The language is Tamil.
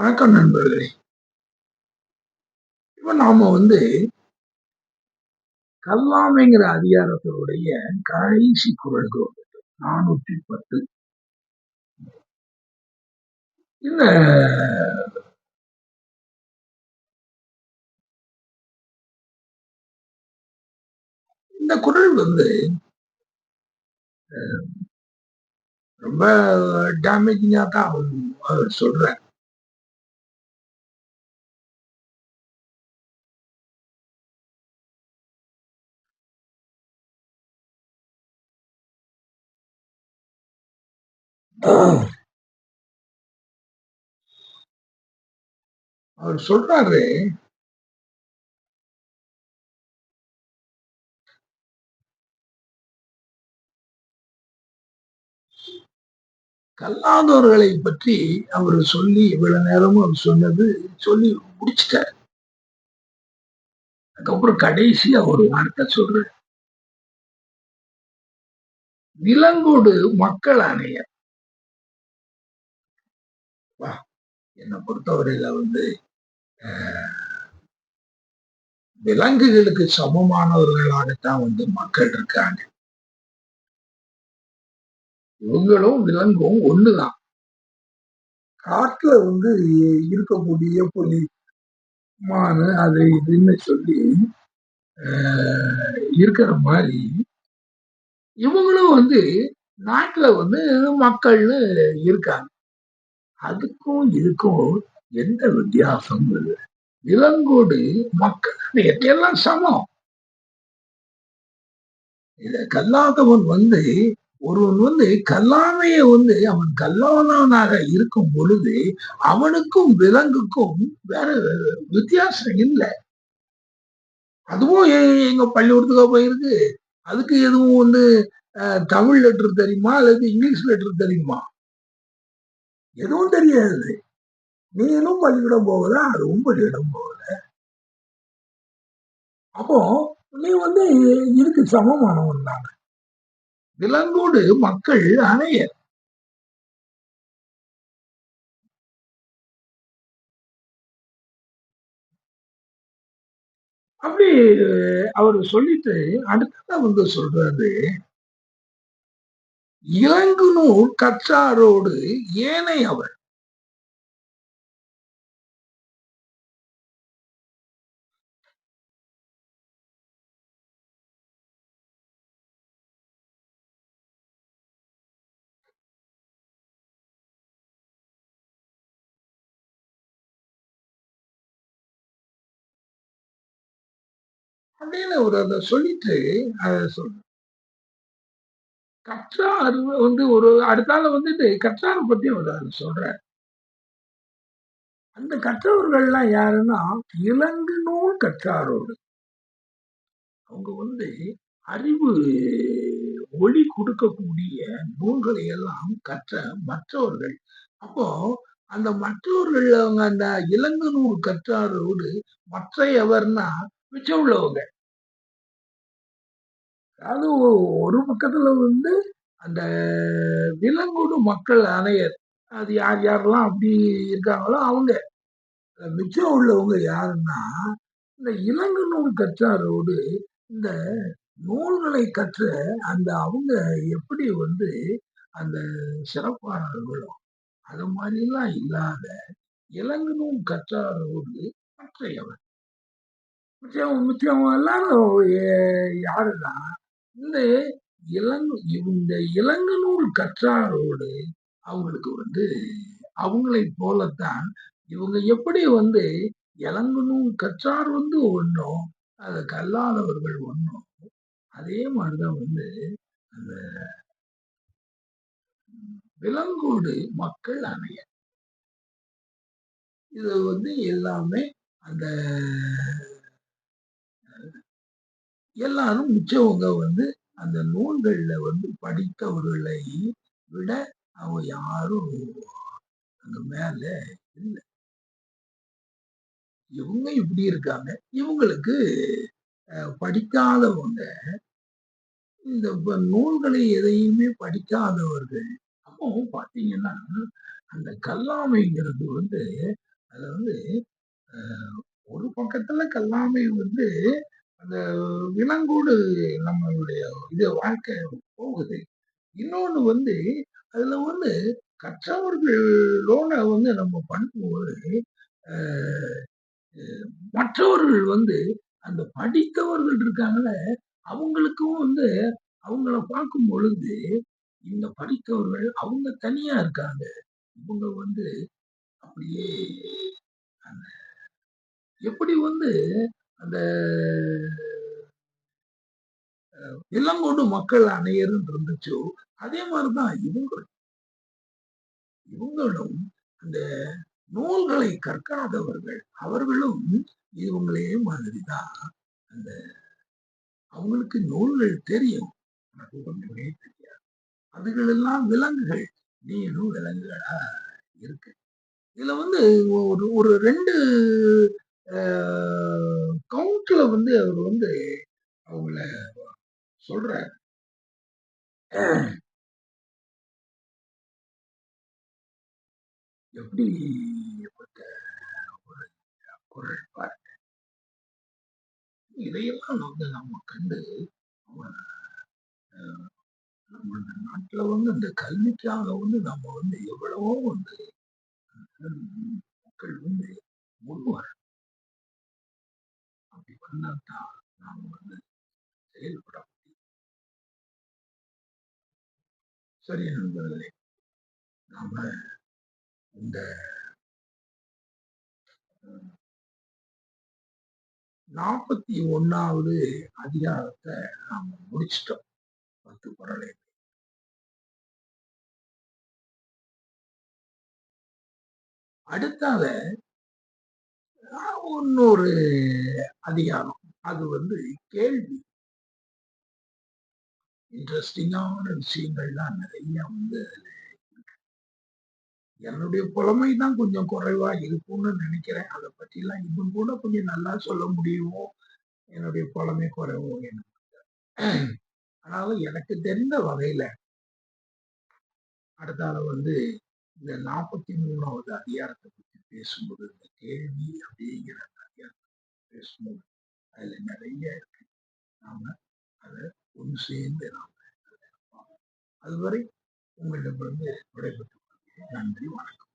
வணக்கம் நண்பர்களே. இப்ப நாம வந்து கல்லாமைங்கிற அதிகாரத்தினுடைய கடைசி குரலுக்கு வந்துட்டு நானூற்றி பத்து. இந்த இந்த குரல் வந்து ரொம்ப டேமேஜிங்கா தான் அவர் சொல்றார். அவர் சொல்றாரு கல்லாதவர்களை பற்றி அவர் சொல்லி இவ்வளவு நேரமும் அவர் சொன்னது சொல்லி முடிச்சிட்டார். அதுக்கப்புறம் கடைசியா ஒரு வார்த்தை சொல்ற விலங்கோடு மக்கள் ஆணையர் என்னை பொறுத்தவரையில வந்து விலங்குகளுக்கு சமமானவர்களாகத்தான் வந்து மக்கள் இருக்காங்க. இவங்களும் விலங்கும் ஒண்ணுதான். காட்டுல வந்து இருக்கக்கூடிய புலி மானு அது இதுன்னு சொல்லி இருக்கிற மாதிரி இவங்களும் வந்து நாட்டுல வந்து மக்கள்னு இருக்காங்க. அதுக்கும் இதுக்கும் எந்த வித்தியாசமும் இல்லை. விலங்கோடு மக்கள் எல்லாம் சமம். இத கல்லாதவன் வந்து ஒருவன் வந்து கல்லாமைய வந்து அவன் கல்லாதவனாக இருக்கும் பொழுது அவனுக்கும் விலங்குக்கும் வேற வித்தியாசம் இல்லை. அதுவும் எங்க பள்ளிக்கூடத்துக்கா போயிருக்கு. அதுக்கு எதுவும் வந்து தமிழ் லெட்டர் தெரியுமா? அல்லது இங்கிலீஷ் லெட்டர் தெரியுமா? எதுவும் தெரியாது. நீனும் பள்ளிக்கூடம் போகல அதுவும் பள்ளிக்கூடம் போகல. அப்போ நீ வந்து இதுக்கு சமமானவன் தான். விலங்கோடு மக்கள் அணையர் அப்படி அவர் சொல்லிட்டு அடுத்ததான் வந்து சொல்றாரு. இலங்கு நூல் கற்றாரோடு ஏனை அவர். அப்படின்னு ஒரு அதை சொல்லிட்டு அதை கற்றா கற்றார் வந்து ஒரு அடுத்தால வந்துட்டு கற்றாரை பத்தி ஒரு அது சொல்ற அந்த கற்றவர்கள்லாம் யாருன்னா இலங்கு நூல் கற்றாரோடு. அவங்க வந்து அறிவு ஒளி கொடுக்கக்கூடிய நூல்களை எல்லாம் கற்ற மற்றவர்கள். அப்போ அந்த மற்றவர்கள் அவங்க அந்த இலங்கு நூல் கற்றாரோடு மற்ற எவர்னா மிச்சம் உள்ளவங்க. அது ஒரு பக்கத்துல வந்து அந்த விலங்குடு மக்கள் அணையர் அது யார் யாரெல்லாம் அப்படி இருக்காங்களோ அவங்க. மிச்சம் உள்ளவங்க யாருன்னா இந்த இலங்கு நூல் கற்றாரோடு இந்த நூல்களை கற்ற அந்த அவங்க எப்படி வந்து அந்த சிறப்பானவர்களோ அது மாதிரிலாம் இல்லாத இலங்கு நூல் கற்றாரோடு மற்றையவர் மிச்சம் மிச்சம் எல்லாரும் யாருன்னா இந்த இளங் இந்த இளங்கனூர் கற்றாரோடு அவங்களுக்கு வந்து அவங்களை போலத்தான் இவங்க எப்படி வந்து இளங்கனும் கற்றார் வந்து ஒன்றும் அதை கல்லாதவர்கள் ஒன்றும் அதே மாதிரிதான் வந்து அந்த விலங்கோடு மக்கள் அணைய இது வந்து எல்லாமே அந்த எல்லாரும் மிச்சவங்க வந்து அந்த நூல்கள்ல வந்து படித்தவர்களை விட அவங்க யாரும் அங்கே மேல இல்லை. இவங்க இப்படி இருக்காங்க. இவங்களுக்கு படிக்காதவங்க இந்த நூல்களை எதையுமே படிக்காதவர்கள் அப்போ பாத்தீங்கன்னா அந்த கல்லாமைங்கிறது வந்து அதுல வந்து ஒரு பக்கத்துல கல்லாமை வந்து அந்த விலங்கோடு நம்மளுடைய இது வாழ்க்கை போகுது. இன்னொன்னு வந்து அதுல வந்து கற்றவர்களோட வந்து நம்ம பண்ணும்போது மற்றவர்கள் வந்து அந்த படித்தவர்கள் இருக்காங்கல்ல அவங்களுக்கும் வந்து அவங்கள பார்க்கும் பொழுது இந்த படித்தவர்கள் அவங்க தனியா இருக்காங்க. இவங்க வந்து அப்படியே அந்த எப்படி வந்து அந்த இளங்கோடு மக்கள் அணையர்னு இருந்துச்சோ. அதே மாதிரிதான் இவங்களும். இவங்களும் அந்த நூல்களை கற்காதவர்கள் அவர்களும் இவங்களே மாதிரிதான். அந்த அவங்களுக்கு நூல்கள் தெரியும். எனக்கு ஒன்றுமே தெரியாது. அதுகள் எல்லாம் விலங்குகள். நீனும் விலங்குகளா இருக்கு. இதுல வந்து ஒரு ஒரு ரெண்டு கவுண்ட்ல வந்து அவர் வந்து அவங்கள சொல்ற எப்படி ஒரு குரல் பாருங்க. இதையெல்லாம் வந்து நம்ம கண்டு நம்ம நம்ம இந்த நாட்டுல வந்து இந்த கல்விக்காக வந்து நம்ம வந்து எவ்வளவோ வந்து மக்கள் வந்து முன்வர. பண்ணாதான் நாம வந்து செயல்பட முடியும் சரி நண்பர்களே நாம இந்த நாற்பத்தி ஒன்னாவது அதிகாரத்தை நாம முடிச்சிட்டோம். பத்து குரலை. அடுத்தால இன்னொரு அதிகாரம். அது வந்து கேள்வி. இன்ட்ரெஸ்டிங்கான விஷயங்கள்லாம் நிறைய வந்து என்னுடைய புலமை தான் கொஞ்சம் குறைவா இருக்கும்னு நினைக்கிறேன். அதை பற்றிலாம் இன்னும் கூட கொஞ்சம் நல்லா சொல்ல முடியுமோ? என்னுடைய புலமை குறைவோ எனக்கு ஆனாலும் எனக்கு தெரிந்த வகையில அடுத்தால வந்து இந்த நாற்பத்தி மூணாவது அதிகாரத்தை பற்றி பேசும்போது இந்த கேள்வி அப்படிங்கிற அதிகாரத்தை பேசணும் அதுல நிறைய இருக்கு நாம அதை ஒன்று சேர்ந்து நாம அதை பார்ப்போம். அதுவரை உங்களிடமிருந்து விடைபெற்றுக் கொள்கிறேன். நன்றி வணக்கம்